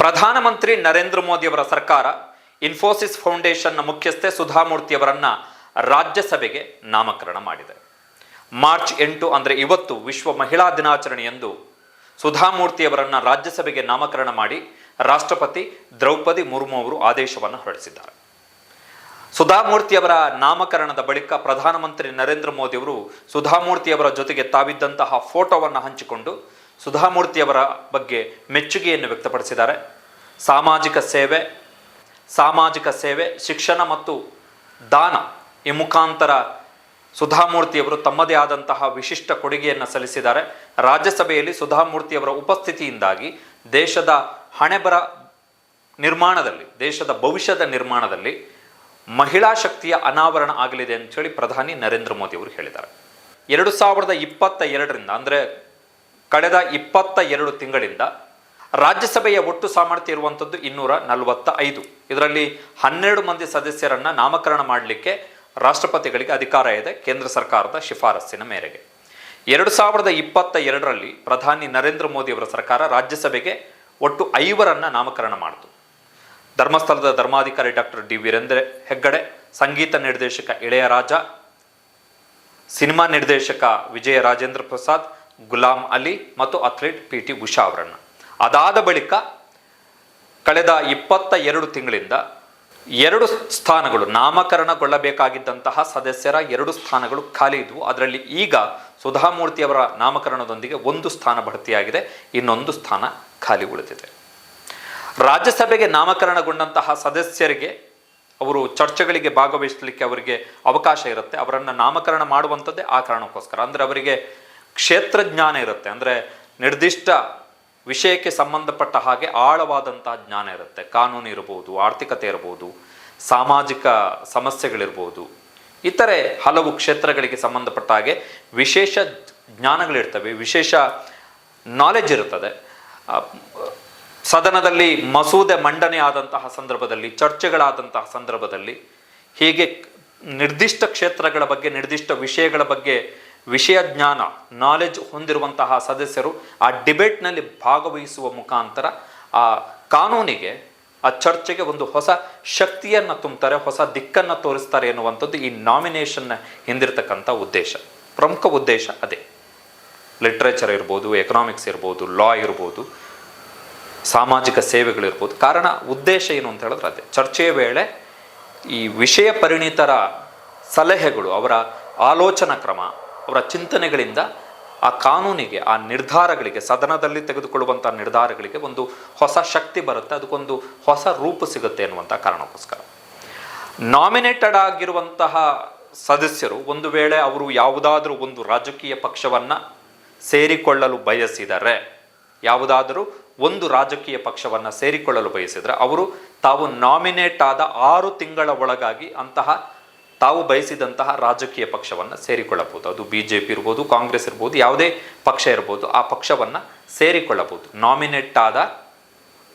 ಪ್ರಧಾನಮಂತ್ರಿ ನರೇಂದ್ರ ಮೋದಿಯವರ ಸರ್ಕಾರ ಇನ್ಫೋಸಿಸ್ ಫೌಂಡೇಶನ್ನ ಮುಖ್ಯಸ್ಥೆ ಸುಧಾಮೂರ್ತಿಯವರನ್ನ ರಾಜ್ಯಸಭೆಗೆ ನಾಮಕರಣ ಮಾಡಿದೆ. ಮಾರ್ಚ್ ಎಂಟು ಅಂದರೆ ಇವತ್ತು ವಿಶ್ವ ಮಹಿಳಾ ದಿನಾಚರಣೆಯಂದು ಸುಧಾಮೂರ್ತಿಯವರನ್ನ ರಾಜ್ಯಸಭೆಗೆ ನಾಮಕರಣ ಮಾಡಿ ರಾಷ್ಟ್ರಪತಿ ದ್ರೌಪದಿ ಮುರ್ಮು ಅವರು ಆದೇಶವನ್ನು ಹೊರಡಿಸಿದ್ದಾರೆ. ಸುಧಾಮೂರ್ತಿಯವರ ನಾಮಕರಣದ ಬಳಿಕ ಪ್ರಧಾನಮಂತ್ರಿ ನರೇಂದ್ರ ಮೋದಿಯವರು ಸುಧಾಮೂರ್ತಿಯವರ ಜೊತೆಗೆ ತಾವಿದ್ದಂತಹ ಫೋಟೋವನ್ನು ಹಂಚಿಕೊಂಡು ಸುಧಾಮೂರ್ತಿಯವರ ಬಗ್ಗೆ ಮೆಚ್ಚುಗೆಯನ್ನು ವ್ಯಕ್ತಪಡಿಸಿದ್ದಾರೆ. ಸಾಮಾಜಿಕ ಸೇವೆ ಸಾಮಾಜಿಕ ಸೇವೆ, ಶಿಕ್ಷಣ ಮತ್ತು ದಾನ ಈ ಮುಖಾಂತರ ಸುಧಾಮೂರ್ತಿಯವರು ತಮ್ಮದೇ ಆದಂತಹ ವಿಶಿಷ್ಟ ಕೊಡುಗೆಯನ್ನು ಸಲ್ಲಿಸಿದ್ದಾರೆ. ರಾಜ್ಯಸಭೆಯಲ್ಲಿ ಸುಧಾಮೂರ್ತಿಯವರ ಉಪಸ್ಥಿತಿಯಿಂದಾಗಿ ದೇಶದ ಹಣೆಬರ ನಿರ್ಮಾಣದಲ್ಲಿ, ದೇಶದ ಭವಿಷ್ಯದ ನಿರ್ಮಾಣದಲ್ಲಿ ಮಹಿಳಾ ಶಕ್ತಿಯ ಅನಾವರಣ ಆಗಲಿದೆ ಅಂತ ಹೇಳಿ ಪ್ರಧಾನಿ ನರೇಂದ್ರ ಮೋದಿ ಅವರು ಹೇಳಿದ್ದಾರೆ. ಎರಡು ಸಾವಿರದ ಇಪ್ಪತ್ತ ಎರಡರಿಂದ ಅಂದರೆ ಕಳೆದ ಇಪ್ಪತ್ತ ಎರಡು ತಿಂಗಳಿಂದ ರಾಜ್ಯಸಭೆಯ ಒಟ್ಟು ಸಾಮರ್ಥ್ಯ ಇರುವಂಥದ್ದು ಇನ್ನೂರ ನಲವತ್ತ ಐದು ಇದರಲ್ಲಿ ಹನ್ನೆರಡು ಮಂದಿ ಸದಸ್ಯರನ್ನ ನಾಮಕರಣ ಮಾಡಲಿಕ್ಕೆ ರಾಷ್ಟ್ರಪತಿಗಳಿಗೆ ಅಧಿಕಾರ ಇದೆ, ಕೇಂದ್ರ ಸರ್ಕಾರದ ಶಿಫಾರಸ್ಸಿನ ಮೇರೆಗೆ. ಎರಡು ಸಾವಿರದ ಇಪ್ಪತ್ತ ಎರಡರಲ್ಲಿ ಪ್ರಧಾನಿ ನರೇಂದ್ರ ಮೋದಿ ಅವರ ಸರ್ಕಾರ ರಾಜ್ಯಸಭೆಗೆ ಒಟ್ಟು ಐವರನ್ನು ನಾಮಕರಣ ಮಾಡಿತು. ಧರ್ಮಸ್ಥಳದ ಧರ್ಮಾಧಿಕಾರಿ ಡಾಕ್ಟರ್ ಡಿ ವೀರೇಂದ್ರ ಹೆಗ್ಗಡೆ, ಸಂಗೀತ ನಿರ್ದೇಶಕ ಇಳೆಯರಾಜ, ಸಿನಿಮಾ ನಿರ್ದೇಶಕ ವಿಜಯ ರಾಜೇಂದ್ರ ಪ್ರಸಾದ್ ಗುಲಾಂ ಅಲಿ ಮತ್ತು ಅಥ್ಲೀಟ್ ಪಿ ಟಿ ಉಷಾ ಅವರನ್ನು. ಅದಾದ ಬಳಿಕ ಕಳೆದ ಇಪ್ಪತ್ತ ಎರಡು ತಿಂಗಳಿಂದ ಎರಡು ಸ್ಥಾನಗಳು ನಾಮಕರಣಗೊಳ್ಳಬೇಕಾಗಿದ್ದಂತಹ ಸದಸ್ಯರ ಎರಡು ಸ್ಥಾನಗಳು ಖಾಲಿ ಇದ್ವು. ಅದರಲ್ಲಿ ಈಗ ಸುಧಾಮೂರ್ತಿ ಅವರ ನಾಮಕರಣದೊಂದಿಗೆ ಒಂದು ಸ್ಥಾನ ಭರ್ತಿಯಾಗಿದೆ. ಇನ್ನೊಂದು ಸ್ಥಾನ ಖಾಲಿ ಉಳಿದಿದೆ. ರಾಜ್ಯಸಭೆಗೆ ನಾಮಕರಣಗೊಂಡಂತಹ ಸದಸ್ಯರಿಗೆ ಅವರು ಚರ್ಚೆಗಳಿಗೆ ಭಾಗವಹಿಸಲಿಕ್ಕೆ ಅವರಿಗೆ ಅವಕಾಶ ಇರುತ್ತೆ. ಅವರನ್ನು ನಾಮಕರಣ ಮಾಡುವಂಥದ್ದೇ ಆ ಕಾರಣಕ್ಕೋಸ್ಕರ. ಅಂದರೆ ಅವರಿಗೆ ಕ್ಷೇತ್ರ ಜ್ಞಾನ ಇರುತ್ತೆ. ಅಂದರೆ ನಿರ್ದಿಷ್ಟ ವಿಷಯಕ್ಕೆ ಸಂಬಂಧಪಟ್ಟ ಹಾಗೆ ಆಳವಾದಂತಹ ಜ್ಞಾನ ಇರುತ್ತೆ. ಕಾನೂನು ಇರ್ಬೋದು, ಆರ್ಥಿಕತೆ ಇರ್ಬೋದು, ಸಾಮಾಜಿಕ ಸಮಸ್ಯೆಗಳಿರ್ಬೋದು. ಇತರೆ ಹಲವು ಕ್ಷೇತ್ರಗಳಿಗೆ ಸಂಬಂಧಪಟ್ಟ ಹಾಗೆ ವಿಶೇಷ ಜ್ಞಾನಗಳಿರ್ತವೆ. ವಿಶೇಷ ನಾಲೆಜ್ ಇರುತ್ತದೆ ಸದನದಲ್ಲಿ ಮಸೂದೆ ಮಂಡನೆ ಆದಂತಹ ಸಂದರ್ಭದಲ್ಲಿ, ಚರ್ಚೆಗಳಾದಂತಹ ಸಂದರ್ಭದಲ್ಲಿ ಹೀಗೆ ನಿರ್ದಿಷ್ಟ ಕ್ಷೇತ್ರಗಳ ಬಗ್ಗೆ, ನಿರ್ದಿಷ್ಟ ವಿಷಯಗಳ ಬಗ್ಗೆ ವಿಷಯ ಜ್ಞಾನ ನಾಲೆಜ್ ಹೊಂದಿರುವಂತಹ ಸದಸ್ಯರು ಆ ಡಿಬೇಟ್ನಲ್ಲಿ ಭಾಗವಹಿಸುವ ಮುಖಾಂತರ ಆ ಕಾನೂನಿಗೆ, ಆ ಚರ್ಚೆಗೆ ಒಂದು ಹೊಸ ಶಕ್ತಿಯನ್ನು ತುಂಬುತ್ತಾರೆ ಹೊಸ ದಿಕ್ಕನ್ನು ತೋರಿಸ್ತಾರೆ ಎನ್ನುವಂಥದ್ದು ಈ ನಾಮಿನೇಷನ್ನ ಹಿಂದಿರ್ತಕ್ಕಂಥ ಉದ್ದೇಶ. ಪ್ರಮುಖ ಉದ್ದೇಶ ಅದೇ. ಲಿಟ್ರೇಚರ್ ಇರ್ಬೋದು ಎಕನಾಮಿಕ್ಸ್ ಇರ್ಬೋದು ಲಾ ಇರ್ಬೋದು, ಸಾಮಾಜಿಕ ಸೇವೆಗಳಿರ್ಬೋದು. ಕಾರಣ, ಉದ್ದೇಶ ಏನು ಅಂತ ಹೇಳಿದ್ರೆ ಅದೇ. ಚರ್ಚೆಯ ವೇಳೆ ಈ ವಿಷಯ ಪರಿಣಿತರ ಸಲಹೆಗಳು, ಅವರ ಆಲೋಚನಾ ಕ್ರಮ ಅವರ ಚಿಂತನೆಗಳಿಂದ ಆ ಕಾನೂನಿಗೆ, ಆ ನಿರ್ಧಾರಗಳಿಗೆ, ಸದನದಲ್ಲಿ ತೆಗೆದುಕೊಳ್ಳುವಂಥ ನಿರ್ಧಾರಗಳಿಗೆ ಒಂದು ಹೊಸ ಶಕ್ತಿ ಬರುತ್ತೆ. ಅದಕ್ಕೊಂದು ಹೊಸ ರೂಪ ಸಿಗುತ್ತೆ ಅನ್ನುವಂಥ ಕಾರಣಕ್ಕೋಸ್ಕರ. ನಾಮಿನೇಟೆಡ್ ಆಗಿರುವಂತಹ ಸದಸ್ಯರು ಒಂದು ವೇಳೆ ಅವರು ಯಾವುದಾದ್ರೂ ಒಂದು ರಾಜಕೀಯ ಪಕ್ಷವನ್ನು ಸೇರಿಕೊಳ್ಳಲು ಬಯಸಿದರೆ, ಯಾವುದಾದರೂ ಒಂದು ರಾಜಕೀಯ ಪಕ್ಷವನ್ನು ಸೇರಿಕೊಳ್ಳಲು ಬಯಸಿದರೆ, ಅವರು ತಾವು ನಾಮಿನೇಟ್ ಆದ ಆರು ತಿಂಗಳ ಒಳಗಾಗಿ ಅಂತಹ ತಾವು ಬಯಸಿದಂತಹ ರಾಜಕೀಯ ಪಕ್ಷವನ್ನು ಸೇರಿಕೊಳ್ಳಬಹುದು. ಅದು ಬಿ ಜೆ ಪಿ ಇರ್ಬೋದು, ಕಾಂಗ್ರೆಸ್ ಇರ್ಬೋದು, ಯಾವುದೇ ಪಕ್ಷ ಇರ್ಬೋದು, ಆ ಪಕ್ಷವನ್ನು ಸೇರಿಕೊಳ್ಳಬಹುದು. ನಾಮಿನೇಟ್ ಆದ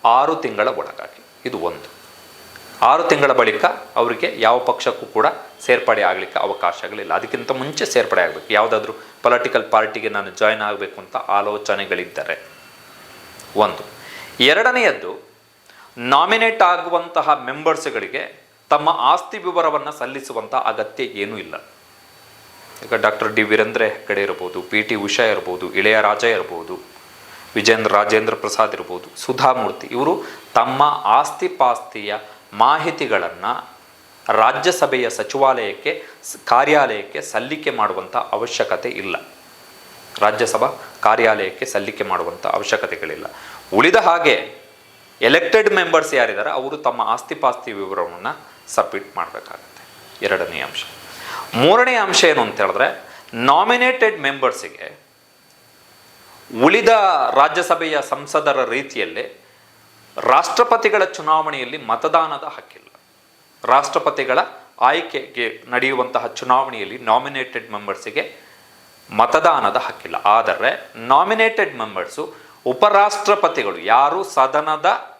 ಆರು ತಿಂಗಳ ಒಳಗಾಗಿ. ಇದು ಒಂದು. ಆರು ತಿಂಗಳ ಬಳಿಕ ಅವರಿಗೆ ಯಾವ ಪಕ್ಷಕ್ಕೂ ಕೂಡ ಸೇರ್ಪಡೆ ಆಗಲಿಕ್ಕೆ ಅವಕಾಶಗಳಿಲ್ಲ ಅದಕ್ಕಿಂತ ಮುಂಚೆ ಸೇರ್ಪಡೆ ಆಗಬೇಕು. ಯಾವುದಾದ್ರೂ ಪೊಲಿಟಿಕಲ್ ಪಾರ್ಟಿಗೆ ನಾನು ಜಾಯ್ನ್ ಆಗಬೇಕು ಅಂತ ಆಲೋಚನೆಗಳಿದ್ದರೆ. ಒಂದು. ಎರಡನೆಯದ್ದು ನಾಮಿನೇಟ್ ಆಗುವಂತಹ ಮೆಂಬರ್ಸ್ಗಳಿಗೆ ತಮ್ಮ ಆಸ್ತಿ ವಿವರವನ್ನು ಸಲ್ಲಿಸುವಂಥ ಅಗತ್ಯ ಏನೂ ಇಲ್ಲ. ಈಗ ಡಾಕ್ಟರ್ ಡಿ ವೀರೇಂದ್ರ ಹೆಗ್ಗಡೆ ಇರ್ಬೋದು, ಪಿ ಟಿ ಉಷಾ ಇರ್ಬೋದು ಇಳೆಯರಾಜ ಇರ್ಬೋದು, ವಿಜೇಂದ್ರ ರಾಜೇಂದ್ರ ಪ್ರಸಾದ್ ಇರ್ಬೋದು ಸುಧಾಮೂರ್ತಿ ಇವರು ತಮ್ಮ ಆಸ್ತಿ ಪಾಸ್ತಿಯ ಮಾಹಿತಿಗಳನ್ನು ರಾಜ್ಯಸಭೆಯ ಸಚಿವಾಲಯಕ್ಕೆ ಕಾರ್ಯಾಲಯಕ್ಕೆ ಸಲ್ಲಿಕೆ ಮಾಡುವಂಥ ಅವಶ್ಯಕತೆ ಇಲ್ಲ. ರಾಜ್ಯಸಭಾ ಕಾರ್ಯಾಲಯಕ್ಕೆ ಸಲ್ಲಿಕೆ ಮಾಡುವಂಥ ಅವಶ್ಯಕತೆಗಳಿಲ್ಲ. ಉಳಿದ ಹಾಗೆ ಎಲೆಕ್ಟೆಡ್ ಮೆಂಬರ್ಸ್ ಯಾರಿದ್ದಾರೆ ಅವರು ತಮ್ಮ ಆಸ್ತಿ ಪಾಸ್ತಿ ವಿವರವನ್ನು ಸಬ್ಮಿಟ್ ಮಾಡಬೇಕಾಗತ್ತೆ. ಎರಡನೇ ಅಂಶ. ಮೂರನೇ ಅಂಶ ಏನು ಅಂತ ಹೇಳಿದ್ರೆ ನಾಮಿನೇಟೆಡ್ ಮೆಂಬರ್ಸಿಗೆ ಉಳಿದ ರಾಜ್ಯಸಭೆಯ ಸಂಸದರ ರೀತಿಯಲ್ಲಿ ರಾಷ್ಟ್ರಪತಿಗಳ ಚುನಾವಣೆಯಲ್ಲಿ ಮತದಾನದ ಹಕ್ಕಿಲ್ಲ. ರಾಷ್ಟ್ರಪತಿಗಳ ಆಯ್ಕೆಗೆ ನಡೆಯುವಂತಹ ಚುನಾವಣೆಯಲ್ಲಿ ನಾಮಿನೇಟೆಡ್ ಮೆಂಬರ್ಸಿಗೆ ಮತದಾನದ ಹಕ್ಕಿಲ್ಲ. ಆದರೆ ನಾಮಿನೇಟೆಡ್ ಮೆಂಬರ್ಸು ಉಪರಾಷ್ಟ್ರಪತಿಗಳು ಯಾರು ಸದನದ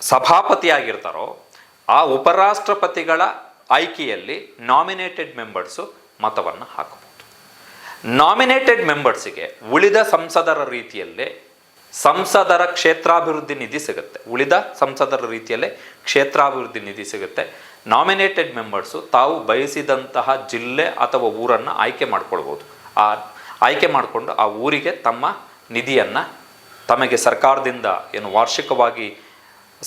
ಸಭಾಪತಿಯಾಗಿರ್ತಾರೋ ಆ ಉಪರಾಷ್ಟ್ರಪತಿಗಳ ಆಯ್ಕೆಯಲ್ಲಿ ನಾಮಿನೇಟೆಡ್ ಮೆಂಬರ್ಸು ಮತವನ್ನು ಹಾಕಬಹುದು. ನಾಮಿನೇಟೆಡ್ ಮೆಂಬರ್ಸಿಗೆ ಉಳಿದ ಸಂಸದರ ರೀತಿಯಲ್ಲೇ ಸಂಸದರ ಕ್ಷೇತ್ರಾಭಿವೃದ್ಧಿ ನಿಧಿ ಸಿಗುತ್ತೆ. ಉಳಿದ ಸಂಸದರ ರೀತಿಯಲ್ಲೇ ಕ್ಷೇತ್ರಾಭಿವೃದ್ಧಿ ನಿಧಿ ಸಿಗುತ್ತೆ. ನಾಮಿನೇಟೆಡ್ ಮೆಂಬರ್ಸು ತಾವು ಬಯಸಿದಂತಹ ಜಿಲ್ಲೆ ಅಥವಾ ಊರನ್ನು ಆಯ್ಕೆ ಮಾಡ್ಕೊಳ್ಬೋದು. ಆ ಆಯ್ಕೆ ಮಾಡಿಕೊಂಡು ಆ ಊರಿಗೆ ತಮ್ಮ ನಿಧಿಯನ್ನು ತಮಗೆ ಸರ್ಕಾರದಿಂದ ಏನು ವಾರ್ಷಿಕವಾಗಿ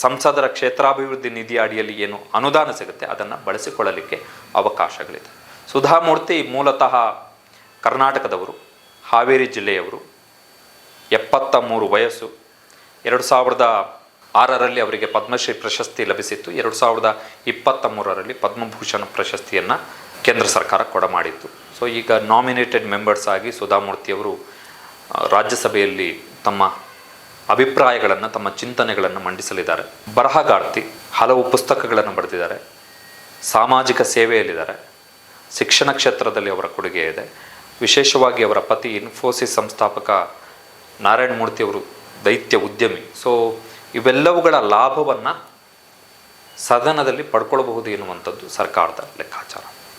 ಸಂಸದರ ಕ್ಷೇತ್ರಾಭಿವೃದ್ಧಿ ನಿಧಿ ಅಡಿಯಲ್ಲಿ ಏನು ಅನುದಾನ ಸಿಗುತ್ತೆ, ಅದನ್ನು ಬಳಸಿಕೊಳ್ಳಲಿಕ್ಕೆ ಅವಕಾಶಗಳಿದೆ. ಸುಧಾಮೂರ್ತಿ ಮೂಲತಃ ಕರ್ನಾಟಕದವರು, ಹಾವೇರಿ ಜಿಲ್ಲೆಯವರು ಎಪ್ಪತ್ತ ಮೂರು ವಯಸ್ಸು, ಎರಡು ಸಾವಿರದ ಆರರಲ್ಲಿ ಅವರಿಗೆ ಪದ್ಮಶ್ರೀ ಪ್ರಶಸ್ತಿ ಲಭಿಸಿತ್ತು, ಎರಡು ಸಾವಿರದ ಇಪ್ಪತ್ತ ಮೂರರಲ್ಲಿ ಪದ್ಮಭೂಷಣ ಪ್ರಶಸ್ತಿಯನ್ನು ಕೇಂದ್ರ ಸರ್ಕಾರ ಕೊಡಮಾಡಿತ್ತು ಸೊ ಈಗ ನಾಮಿನೇಟೆಡ್ ಮೆಂಬರ್ಸ್ ಆಗಿ ಸುಧಾಮೂರ್ತಿಯವರು ರಾಜ್ಯಸಭೆಯಲ್ಲಿ ತಮ್ಮ ಅಭಿಪ್ರಾಯಗಳನ್ನು, ತಮ್ಮ ಚಿಂತನೆಗಳನ್ನು ಮಂಡಿಸಲಿದ್ದಾರೆ. ಬರಹಗಾರ್ತಿ ಹಲವು ಪುಸ್ತಕಗಳನ್ನು ಬರೆದಿದ್ದಾರೆ. ಸಾಮಾಜಿಕ ಸೇವೆಯಲ್ಲಿದ್ದಾರೆ. ಶಿಕ್ಷಣ ಕ್ಷೇತ್ರದಲ್ಲಿ ಅವರ ಕೊಡುಗೆ ಇದೆ. ವಿಶೇಷವಾಗಿ ಅವರ ಪತಿ ಇನ್ಫೋಸಿಸ್ ಸಂಸ್ಥಾಪಕ ನಾರಾಯಣ ಮೂರ್ತಿ ಅವರು ದೈತ್ಯ ಉದ್ಯಮಿ. ಸೊ ಇವೆಲ್ಲವುಗಳ ಲಾಭವನ್ನು ಸದನದಲ್ಲಿ ಪಡ್ಕೊಳ್ಬಹುದು ಎನ್ನುವಂಥದ್ದು ಸರ್ಕಾರದ ಲೆಕ್ಕಾಚಾರ.